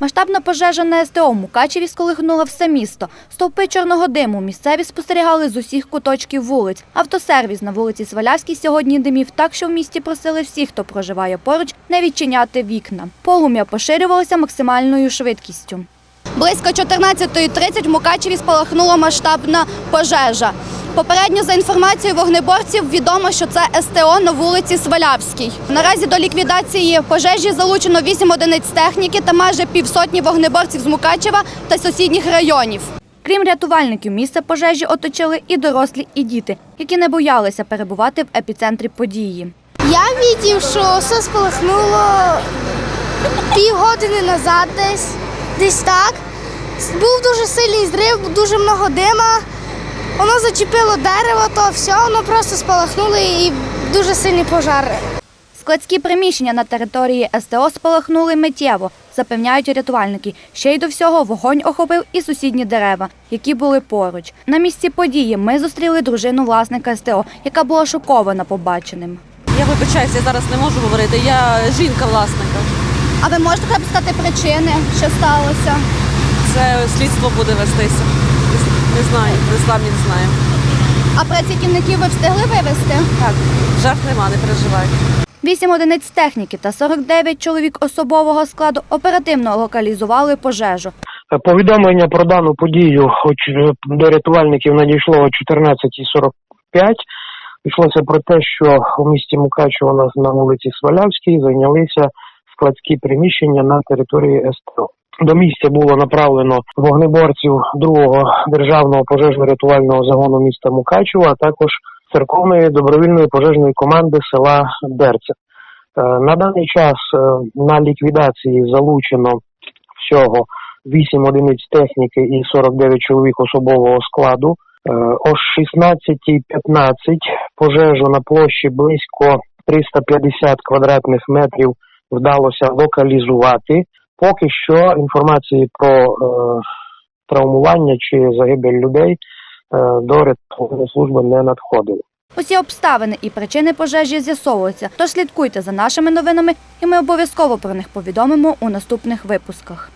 Масштабна пожежа на СТО Мукачеві сколихнула все місто. Стовпи чорного диму місцеві спостерігали з усіх куточків вулиць. Автосервіс на вулиці Свалявській сьогодні димів так, що в місті просили всіх, хто проживає поруч, не відчиняти вікна. Полум'я поширювалося максимальною швидкістю. Близько 14.30 в Мукачеві спалахнула масштабна пожежа. Попередньо за інформацією вогнеборців відомо, що це СТО на вулиці Свалявській. Наразі до ліквідації пожежі залучено 8 одиниць техніки та майже півсотні вогнеборців з Мукачева та сусідніх районів. Крім рятувальників, місце пожежі оточили і дорослі, і діти, які не боялися перебувати в епіцентрі події. Я бачив, що все спалахнуло півгодини назад десь, десь так. Був дуже сильний зрив, дуже много дима. Воно зачепило дерево, то все, воно просто спалахнуло і дуже сильні пожари. Складські приміщення на території СТО спалахнули миттєво, запевняють рятувальники. Ще й до всього вогонь охопив і сусідні дерева, які були поруч. На місці події ми зустріли дружину власника СТО, яка була шокована побаченим. Я вибачаюся, я зараз не можу говорити. Я жінка власника. А ви можете сказати причини, що сталося? Це слідство буде вестися. Не знаю, не не знаю. А працівників ви встигли вивезти? Так, жертв нема, не переживай. Вісім одиниць техніки та 49 чоловік особового складу оперативно локалізували пожежу. Повідомлення про дану подію е, до рятувальників надійшло о 14.45. Йшлося про те, що у місті Мукачево на, на вулиці Свалявській зайнялися складські приміщення на території СТО. До місця було направлено вогнеборців другого державного пожежно-рятувального загону міста Мукачево, а також церковної добровільної пожежної команди села Дерце. Е, На даний час е, на ліквідації залучено всього 8 одиниць техніки і 49 чоловік особового складу. Е, О 16.15 пожежу на площі близько 350 квадратних метрів вдалося локалізувати. Поки що інформації про е, травмування чи загибель людей е, до рятувальної служби не надходило. Усі обставини і причини пожежі з'ясовуються, тож слідкуйте за нашими новинами, і ми обов'язково про них повідомимо у наступних випусках.